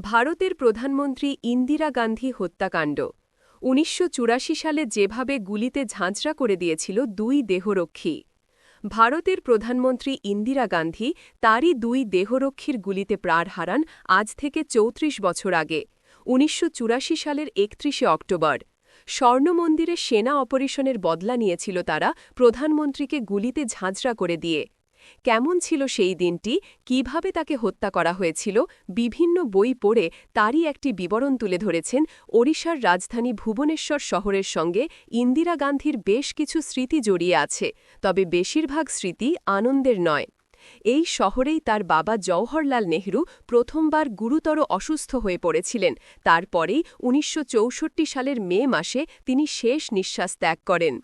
ভারতের প্রধানমন্ত্রী ইন্দিরা গান্ধী হত্যাকাণ্ড। উনিশশো চুরাশি সালে যেভাবে গুলিতে ঝাঁঝরা করে দিয়েছিল দুই দেহরক্ষী। ভারতের প্রধানমন্ত্রী ইন্দিরা গান্ধী তারই দুই দেহরক্ষীর গুলিতে প্রাণ হারান আজ থেকে চৌত্রিশ বছর আগে, উনিশশো চুরাশি সালের একত্রিশে অক্টোবর। স্বর্ণমন্দিরে সেনা অপারেশনের বদলা নিয়েছিল তারা প্রধানমন্ত্রীকে গুলিতে ঝাঁঝরা করে দিয়ে। কেমন ছিল সেই দিনটি, কীভাবে তাকে হত্যা করা হয়েছিল, বিভিন্ন বই পড়ে তারই একটি বিবরণ তুলে ধরেছেন ওড়িশার রাজধানী ভুবনেশ্বর শহরের সঙ্গে ইন্দিরা গান্ধীর বেশ কিছু স্মৃতি জড়িয়ে আছে, তবে বেশিরভাগ স্মৃতি আনন্দের নয়। এই শহরেই তার বাবা জওহরলাল নেহরু প্রথমবার গুরুতর অসুস্থ হয়ে পড়েছিলেন, তারপরেই উনিশশো চৌষট্টি সালের মে মাসে তিনি শেষ নিঃশ্বাস ত্যাগ করেন।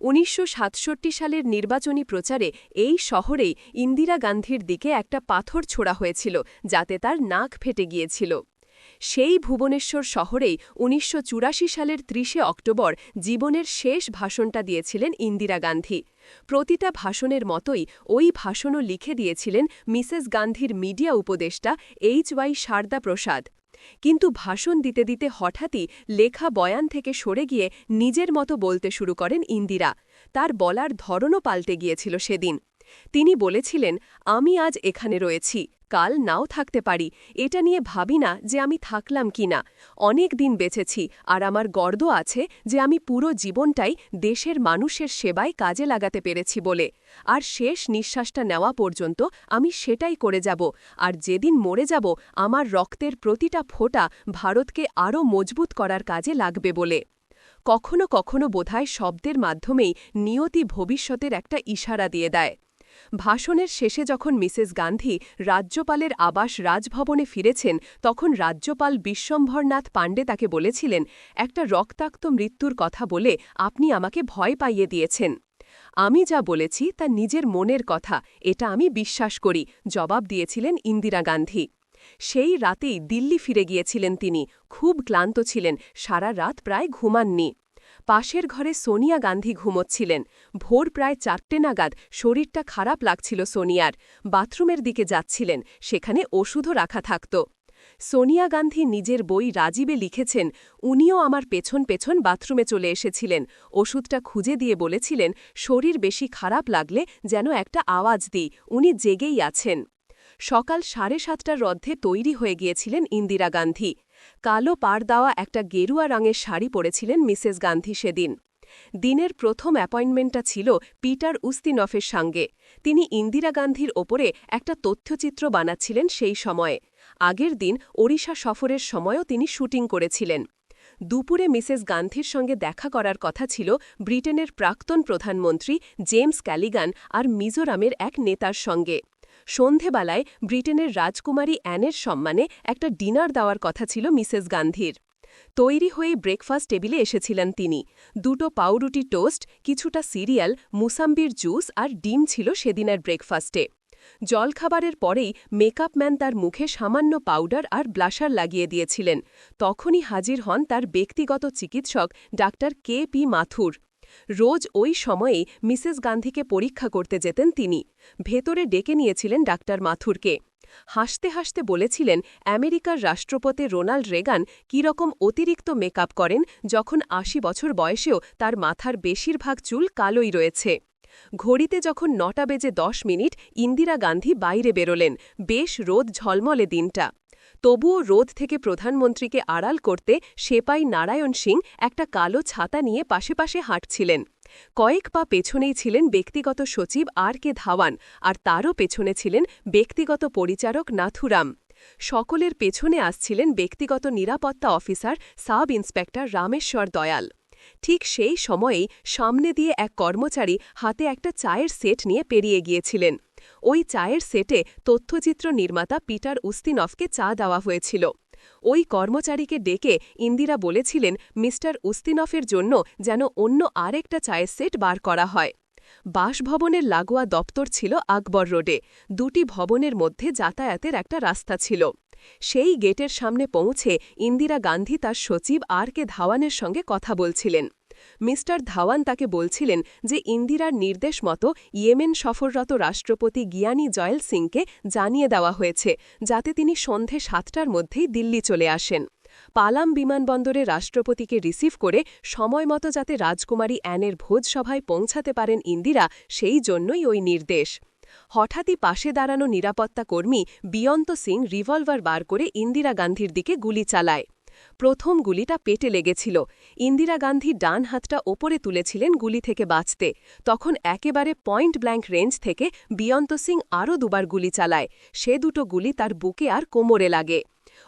উনিশশো সাতষট্টি সালের নির্বাচনী প্রচারে এই শহরেই ইন্দিরা গান্ধীর দিকে একটা পাথর ছোড়া হয়েছিল, যাতে তার নাক ফেটে গিয়েছিল। সেই ভুবনেশ্বর শহরেই উনিশশো চুরাশি সালের ত্রিশে অক্টোবর জীবনের শেষ ভাষণটা দিয়েছিলেন ইন্দিরা গান্ধী। প্রতিটা ভাষণের মতোই ওই ভাষণও লিখে দিয়েছিলেন মিসেস গান্ধীর মিডিয়া উপদেষ্টা এইচ ওয়াই শারদা প্রসাদ কিন্তু ভাষণ দিতে দিতে হঠাৎই লেখা বয়ান থেকে সরে গিয়ে নিজের মতো বলতে শুরু করেন ইন্দিরা। তার বলার ধরনও পাল্টে গিয়েছিল সেদিন। তিনি বলেছিলেন, আমি আজ এখানে রয়েছি, কাল নাও থাকতে পারি। এটা নিয়ে ভাবি না যে আমি থাকলাম কি না। অনেক দিন বেঁচেছি, আর আমার গর্দ আছে যে আমি পুরো জীবনটাই দেশের মানুষের সেবায় কাজে লাগাতে পেরেছি বলে। আর শেষ নিঃশ্বাসটা নেওয়া পর্যন্ত আমি সেটাই করে যাব। আর যেদিন মরে যাব, আমার রক্তের প্রতিটা ফোঁটা ভারতকে আরও মজবুত করার কাজে লাগবে বলে। কখনো কখনো বোধহয় শব্দের মাধ্যমেই নিয়তি ভবিষ্যতের একটা ইশারা দিয়ে দেয়। ভাষণের শেষে যখন মিসেস গান্ধী রাজ্যপালের আবাস রাজভবনে ফিরেছেন, তখন রাজ্যপাল বিশ্বম্ভরনাথ পাণ্ডে তাকে বলেছিলেন, একটা রক্তাক্ত মৃত্যুর কথা বলে আপনি আমাকে ভয় পাইয়ে দিয়েছেন। আমি যা বলেছি তা নিজের মনের কথা, এটা আমি বিশ্বাস করি, জবাব দিয়েছিলেন ইন্দিরা গান্ধী। সেই রাতেই দিল্লি ফিরে গিয়েছিলেন তিনি। খুব ক্লান্ত ছিলেন, সারা রাত প্রায় ঘুমাননি। পাশের ঘরে সোনিয়া গান্ধী ঘুমোচ্ছিলেন। ভোর প্রায় চারটে নাগাদ শরীরটা খারাপ লাগছিল সোনিয়ার। বাথরুমের দিকে যাচ্ছিলেন, সেখানে ওষুধও রাখা থাকত। সোনিয়া গান্ধী নিজের বই রাজীবে লিখেছেন, উনিও আমার পেছন পেছন বাথরুমে চলে এসেছিলেন। ওষুধটা খুঁজে দিয়ে বলেছিলেন, শরীর বেশি খারাপ লাগলে যেন একটা আওয়াজ দিই, উনি জেগেই আছেন। সকাল সাড়ে সাতটার রদ্ধে তৈরি হয়ে গিয়েছিলেন ইন্দিরা গান্ধী। কালো পাড় দেওয়া একটা গেরুয়া রঙের শাড়ি পরেছিলেন মিসেস গান্ধী সেদিন। দিনের প্রথম অ্যাপয়েন্টমেন্টটা ছিল পিটার উস্তিনফের সঙ্গে। তিনি ইন্দিরা গান্ধীর ওপরে একটা তথ্যচিত্র বানাচ্ছিলেন সেই সময়ে। আগের দিন ওড়িশা সফরের সময়ও তিনি শুটিং করেছিলেন। দুপুরে মিসেস গান্ধীর সঙ্গে দেখা করার কথা ছিল ব্রিটেনের প্রাক্তন প্রধানমন্ত্রী জেমস ক্যালিগান আর মিজোরামের এক নেতার সঙ্গে। সন্ধেবেলায় ব্রিটেনের রাজকুমারী অ্যানের সম্মানে একটা ডিনার দেওয়ার কথা ছিল মিসেস গান্ধীর। তৈরি হয়ে ব্রেকফাস্ট টেবিলে এসেছিলেন তিনি। দুটো পাউরুটি টোস্ট, কিছুটা সিরিয়াল, মুসাম্বির জুস আর ডিম ছিল সেদিনের ব্রেকফাস্টে। জলখাবারের পরেই মেকআপম্যান তার মুখে সামান্য পাউডার আর ব্লাশার লাগিয়ে দিয়েছিলেন। তখনই হাজির হন তার ব্যক্তিগত চিকিৎসক ডাক্তার কে পি মাথুর। রোজ ওই সময়েই মিসেস গান্ধীকে পরীক্ষা করতে যেতেন তিনি। ভেতরে ডেকে নিয়েছিলেন ডাক্তার মাথুরকে। হাসতে হাসতে বলেছিলেন, আমেরিকার রাষ্ট্রপতি রোনাল্ড রেগান কীরকম অতিরিক্ত মেকআপ করেন যখন আশি বছর বয়সেও তার মাথার বেশিরভাগ চুল কালোই রয়েছে? ঘড়িতে যখন নটা বেজে দশ মিনিট, ইন্দিরা গান্ধী বাইরে বেরোলেন। বেশ রোদ ঝলমলে দিনটা। তবুও রোদ থেকে প্রধানমন্ত্রীকে আড়াল করতে সেপাই নারায়ণ সিং একটা কালো ছাতা নিয়ে পাশে পাশে হাঁটছিলেন। কয়েক পা পেছনেই ছিলেন ব্যক্তিগত সচিব আর কে ধাওয়ান, আর তারও পেছনে ছিলেন ব্যক্তিগত পরিচারক নাথুরাম। সকলের পেছনে আসছিলেন ব্যক্তিগত নিরাপত্তা officer sub inspector Rameshwar Dayal. ঠিক সেই সময়েই সামনে দিয়ে এক কর্মচারী হাতে একটা চায়ের সেট নিয়ে পেরিয়ে গিয়েছিলেন। ওই চায়ের সেটে তথ্যচিত্র নির্মাতা পিটার উস্তিনফকে চা দেওয়া হয়েছিল। ওই কর্মচারীকে ডেকে ইন্দিরা বলেছিলেন, মিস্টার উস্তিনফের জন্য যেন অন্য আরেকটা চায়ের সেট বার করা হয়। বাসভবনের লাগোয়া দপ্তর ছিল আকবর রোডে। দুটি ভবনের মধ্যে যাতায়াতের একটা রাস্তা ছিল। সেই গেটের সামনে পৌঁছে ইন্দিরা গান্ধী তার সচিব আর কে ধাওয়ানের সঙ্গে কথা বলছিলেন। মিস্টার ধাওয়ান তাকে বলছিলেন যে ইন্দিরার নির্দেশ মতো ইয়েমেন সফররত রাষ্ট্রপতি গিয়ানি জয়েল সিংকে জানিয়ে দেওয়া হয়েছে, যাতে তিনি সন্ধে সাতটার মধ্যেই দিল্লি চলে আসেন। পালাম বিমানবন্দরে রাষ্ট্রপতিকে রিসিভ করে সময়মতো যাতে রাজকুমারী অ্যানের ভোজসভায় পৌঁছাতে পারেন ইন্দিরা, সেই জন্যই ওই নির্দেশ। হঠাৎই পাশে দাঁড়ানো নিরাপত্তা কর্মী বিয়ন্ত সিং রিভলভার বার করে ইন্দিরা গান্ধীর দিকে গুলি চালায়। প্রথম গুলিটা পেটে লেগেছিল। ইন্দিরা গান্ধী ডান হাতটা ওপরে তুলেছিলেন গুলি থেকে বাঁচতে। তখন একেবারে পয়েন্ট ব্ল্যাঙ্ক রেঞ্জ থেকে বিয়ন্ত সিং আরও দুবার গুলি চালায়। সে দুটো গুলি তার বুকে আর কোমরে লাগে।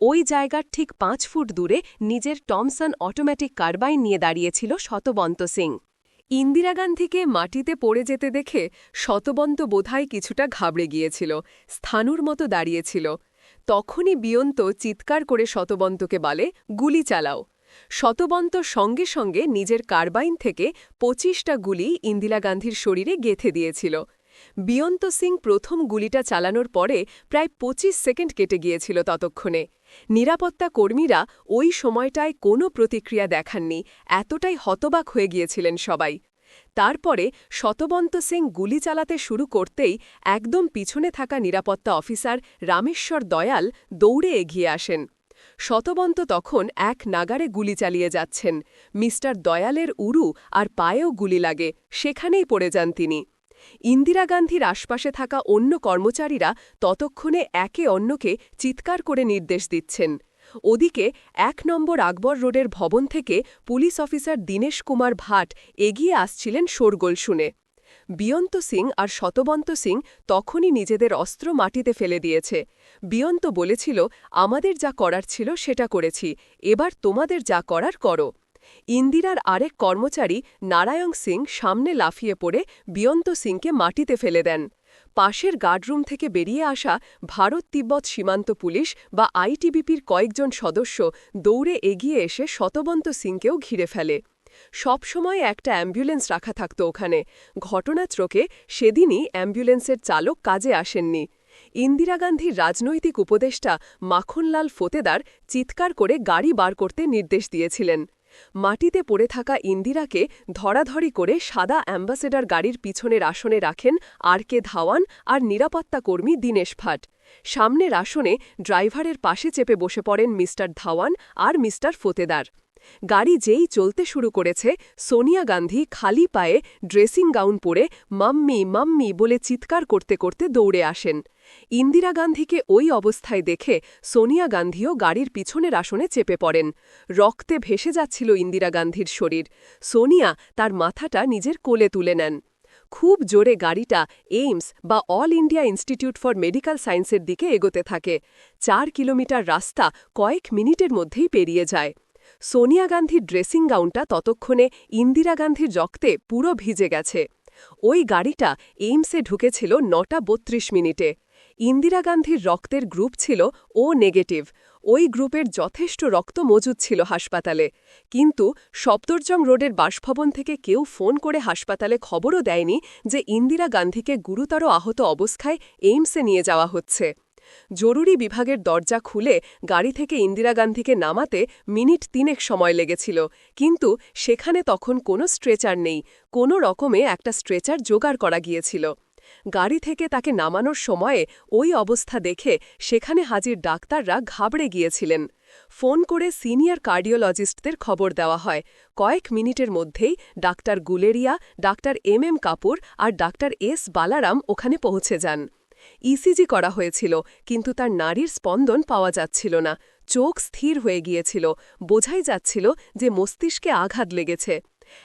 ওই জায়গার ঠিক পাঁচ ফুট দূরে নিজের টমসন অটোমেটিক কার্বাইন নিয়ে দাঁড়িয়েছিল শতবন্ত সিং। ইন্দিরা গান্ধীকে মাটিতে পড়ে যেতে দেখে শতবন্ত বোধায় কিছুটা ঘাবড়ে গিয়েছিল। স্থানুর মতো দাঁড়িয়েছিল। তখনই বিয়ন্ত চিৎকার করে শতবন্তকে বলে, গুলি চালাও। শতবন্ত সঙ্গে সঙ্গে নিজের কার্বাইন থেকে পঁচিশটা গুলি ইন্দিরা গান্ধীর শরীরে গেথে দিয়েছিল। বিয়ন্ত সিং প্রথম গুলিটা চালানোর পরে প্রায় ২৫ সেকেন্ড কেটে গিয়েছিল ততক্ষণে। নিরাপত্তা কর্মীরা ওই সময়টায় কোনো প্রতিক্রিয়া দেখাননি, এতটাই হতবাক হয়ে গিয়েছিলেন সবাই। তারপরে শতবন্ত সিং গুলি চালাতে শুরু করতেই একদম পিছনে থাকা নিরাপত্তা অফিসার রামেশ্বর দয়াল দৌড়ে এগিয়ে আসেন। শতবন্ত তখন এক নাগারে গুলি চালিয়ে যাচ্ছেন। মিস্টার দয়ালের উরু আর পায়েও গুলি লাগে, সেখানেই পড়ে যান তিনি। ইন্দিরা গান্ধীর আশপাশে থাকা অন্য কর্মচারীরা ততক্ষণে একে অন্যকে চিৎকার করে নির্দেশ দিচ্ছেন। ওদিকে এক নম্বর আকবর রোডের ভবন থেকে পুলিশ অফিসার দীনেশ কুমার ভাট এগিয়ে আসছিলেন শোরগোল শুনে। বিয়ন্ত সিং আর শতবন্ত সিং তখনই নিজেদের অস্ত্র মাটিতে ফেলে দিয়েছে। বিয়ন্ত বলেছিল, আমাদের যা করার ছিল সেটা করেছি, এবার তোমাদের যা করার করো। ইন্দিরার আরেক কর্মচারী নারায়ণ সিং সামনে লাফিয়ে পড়ে বিয়ন্ত সিংকে মাটিতে ফেলে দেন। পাশের গার্ডরুম থেকে বেরিয়ে আসা ভারত তিব্বত সীমান্ত পুলিশ বা আইটিবিপির কয়েকজন সদস্য দৌড়ে এগিয়ে এসে শতবন্ত সিংকেও ঘিরে ফেলে। সবসময় একটা অ্যাম্বুলেন্স রাখা থাকত ওখানে। ঘটনা ঘটনাচক্রে সেদিনই অ্যাম্বুলেন্সের চালক কাজে আসেননি। ইন্দিরা গান্ধীর রাজনৈতিক উপদেষ্টা মাখনলাল ফতেদার চিৎকার করে গাড়ি বার করতে নির্দেশ দিয়েছিলেন। মাটিতে পড়ে থাকা ইন্দিরাকে ধরাধরি করে সাদা অ্যাম্বাসেডার গাড়ির পিছনের আসনে রাখেন আর কে ধাওয়ান আর নিরাপত্তা কর্মী দীনেশ ভাট। সামনের আসনে ড্রাইভারের পাশে চেপে বসে পড়েন মিস্টার ধাওয়ান আর মিস্টার ফতেদার। গাড়ি যেই চলতে শুরু করেছে, সোনিয়া গান্ধী খালি পায়ে ড্রেসিং গাউন পরে মাম্মি মাম্মি বলে চিৎকার করতে করতে দৌড়ে আসেন। ইন্দিরা গান্ধীকে ওই অবস্থায় দেখে সোনিয়া গান্ধীও গাড়ির পিছনের আসনে চেপে পড়েন। রক্তে ভেসে যাচ্ছিল ইন্দিরা গান্ধীর শরীর। সোনিয়া তার মাথাটা নিজের কোলে তুলে নেন। খুব জোরে গাড়িটা এইমস বা all India institute for medical সায়েন্সের দিকে এগোতে থাকে। চার কিলোমিটার রাস্তা কয়েক মিনিটের মধ্যেই পেরিয়ে যায়। সোনিয়া গান্ধীর ড্রেসিং গাউনটা ততক্ষণে ইন্দিরা গান্ধীর রক্তে পুরো ভিজে গেছে। ওই গাড়িটা এইমসে ঢুকেছিল নটা বত্রিশ মিনিটে। ইন্দিরা গান্ধীর রক্তের গ্রুপ ছিল ও নেগেটিভ। ওই গ্রুপের যথেষ্ট রক্ত মজুদ ছিল হাসপাতালে। কিন্তু সপ্তরজং রোডের বাসভবন থেকে কেউ ফোন করে হাসপাতালে খবরও দেয়নি যে ইন্দিরা গান্ধীকে গুরুতর আহত অবস্থায় এইমসে নিয়ে যাওয়া হচ্ছে। জরুরি বিভাগের দরজা খুলে গাড়ি থেকে ইন্দিরা গান্ধীকে নামাতে মিনিট তিনেক সময় লেগেছিল, কিন্তু সেখানে তখন কোনো স্ট্রেচার নেই, কোনো রকমে একটা স্ট্রেচার জোগাড় করা গিয়েছিল। গাড়ি থেকে তাকে নামানোর সময়ে ওই অবস্থা দেখে সেখানে হাজির ডাক্তাররা ঘাবড়ে গিয়েছিলেন। ফোন করে সিনিয়র কার্ডিওলজিস্টদের খবর দেওয়া হয়। কয়েক মিনিটের মধ্যেই doctor Guleria, doctor M M Kapur আর ডাক্তার এস বালারাম ওখানে পৌঁছে যান। ইসিজি করা হয়েছিল, কিন্তু তার নারীর স্পন্দন পাওয়া যাচ্ছিল না। চোখ স্থির হয়ে গিয়েছিল। বোঝাই যাচ্ছিল যে মস্তিষ্কে আঘাত লেগেছে।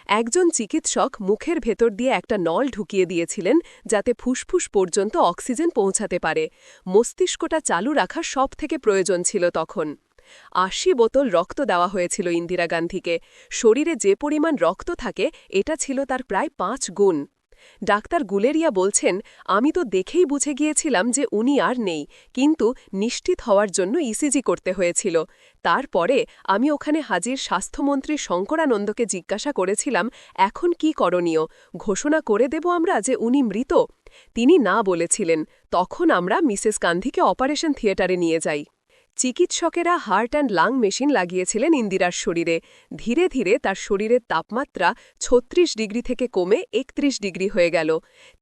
একজন চিকিৎসক মুখের ভেতর দিয়ে একটা নল ঢুকিয়ে দিয়েছিলেন যাতে ফুসফুস পর্যন্ত অক্সিজেন পৌঁছাতে পারে। মস্তিষ্কটা চালু রাখা সব থেকে প্রয়োজন ছিল তখন। আশি বোতল রক্ত দেওয়া হয়েছিল ইন্দিরা গান্ধীকে। শরীরে যে পরিমাণ রক্ত থাকে, এটা ছিল তার প্রায় পাঁচ গুণ। ডাক্তার গুলেরিয়া বলছেন, আমি তো দেখেই বুঝে গিয়েছিলাম যে উনি আর নেই, কিন্তু নিশ্চিত হওয়ার জন্য ইসিজি করতে হয়েছিল। তারপরে আমি ওখানে হাজির স্বাস্থ্যমন্ত্রী শঙ্করানন্দকে জিজ্ঞাসা করেছিলাম, এখন কি করণীয়? ঘোষণা করে দেব আমরা যে উনি মৃত? তিনি না বলেছিলেন। তখন আমরা মিসেস গান্ধীকে অপারেশন থিয়েটারে নিয়ে যাই। চিকিৎসকেরা হার্ট অ্যান্ড লাং মেশিন লাগিয়েছিলেন ইন্দিরার শরীরে। ধীরে ধীরে তার শরীরের তাপমাত্রা ছত্রিশ ডিগ্রি থেকে কমে একত্রিশ ডিগ্রি হয়ে গেল।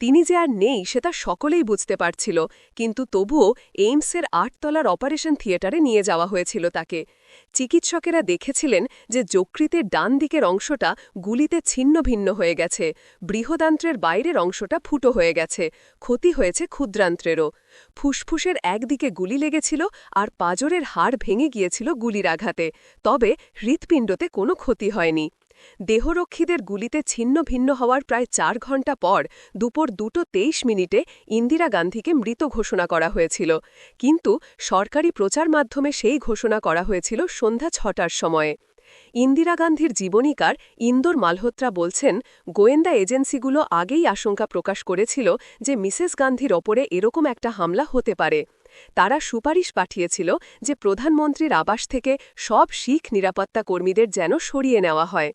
তিনি যে আর নেই সেটা সকলেই বুঝতে পারছিল, কিন্তু তবুও এইমসের আটতলার অপারেশন থিয়েটারে নিয়ে যাওয়া হয়েছিল তাকে। চিকিৎসকেরা দেখেছিলেন যে যকৃতের ডান দিকের অংশটা গুলিতে ছিন্ন ভিন্ন হয়ে গেছে, বৃহদান্ত্রের বাইরের অংশটা ফুটো হয়ে গেছে, ক্ষতি হয়েছে ক্ষুদ্রান্ত্রেরও। ফুসফুসের একদিকে গুলি লেগেছিল আর পাজরের হাড় ভেঙে গিয়েছিল গুলির আঘাতে, তবে হৃৎপিণ্ডতে কোনো ক্ষতি হয়নি। দেহরক্ষীদের গুলিতে ছিন্ন ভিন্ন হওয়ার প্রায় চার ঘণ্টা পর দুপুর দুটো তেইশ মিনিটে ইন্দিরা গান্ধীকে মৃত ঘোষণা করা হয়েছিল। কিন্তু সরকারি প্রচার মাধ্যমে সেই ঘোষণা করা হয়েছিল সন্ধ্যা ছটার সময়ে। ইন্দিরা গান্ধীর জীবনীকার ইন্দোর মালহোত্রা বলছেন, গোয়েন্দা এজেন্সিগুলো আগেই আশঙ্কা প্রকাশ করেছিল যে মিসেস গান্ধীর ওপরে এরকম একটা হামলা হতে পারে। তারা সুপারিশ পাঠিয়েছিল যে প্রধানমন্ত্রীর আবাস থেকে সব শিখ নিরাপত্তা কর্মীদের যেন সরিয়ে নেওয়া হয়।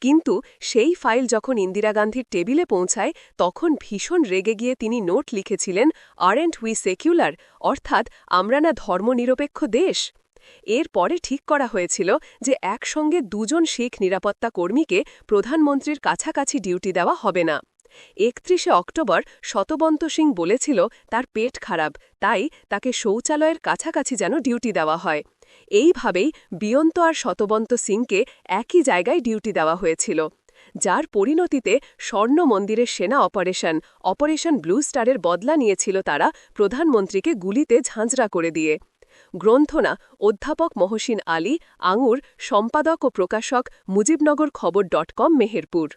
কিন্তু সেই ফাইল যখন ইন্দিরা গান্ধীর টেবিলে পৌঁছায়, তখন ভীষণ রেগে গিয়ে তিনি নোট লিখেছিলেন, আরেন্ট উই সেকুলার অর্থাৎ আমরা না ধর্মনিরপেক্ষ দেশ? এর পরে ঠিক করা হয়েছিল যে একসঙ্গে দুজন শিখ নিরাপত্তা কর্মীকে প্রধানমন্ত্রীর কাছাকাছি ডিউটি দেওয়া হবে না। একত্রিশে অক্টোবর শতবন্ত সিং বলেছিল, তার পেট খারাপ, তাই তাকে শৌচালয়ের কাছাকাছি যেন ডিউটি দেওয়া হয়। এইভাবেই বিয়ন্ত আর শতবন্ত সিংকে একই জায়গায় ডিউটি দেওয়া হয়েছিল, যার পরিণতিতে স্বর্ণ মন্দিরের সেনা অপারেশন অপারেশন ব্লু স্টারের বদলা নিয়েছিল তারা প্রধানমন্ত্রীকে গুলিতে ঝাঁঝরা করে দিয়ে। গ্রন্থনা, অধ্যাপক মহসিন আলী, আঙুর, সম্পাদক ও প্রকাশক মুজিবনগর খবর ডট কম, মেহেরপুর।